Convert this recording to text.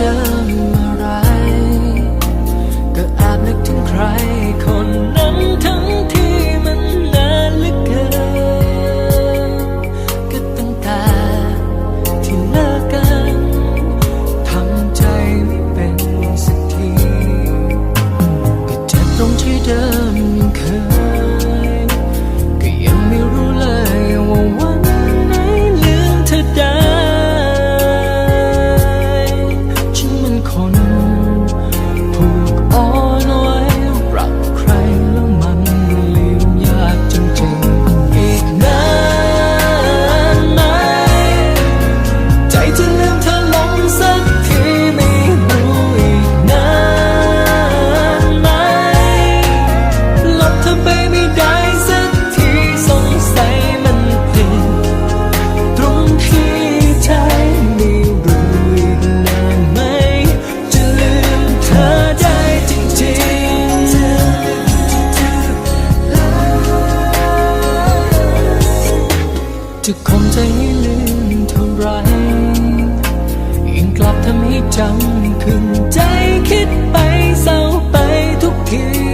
เดิมอะไร ก็แอบนึกถึงใครคนนั้นทั้งที่มันนานเหลือเกินก็ตั้งแต่ที่เลิกกันทำใจไม่เป็นสักทีก็เจ็บตรงที่เดิม จะคงใจให้ลืมเท่าไรยิ่งกลับทำให้จำขึ้นใจคิดไปเศร้าไปทุกที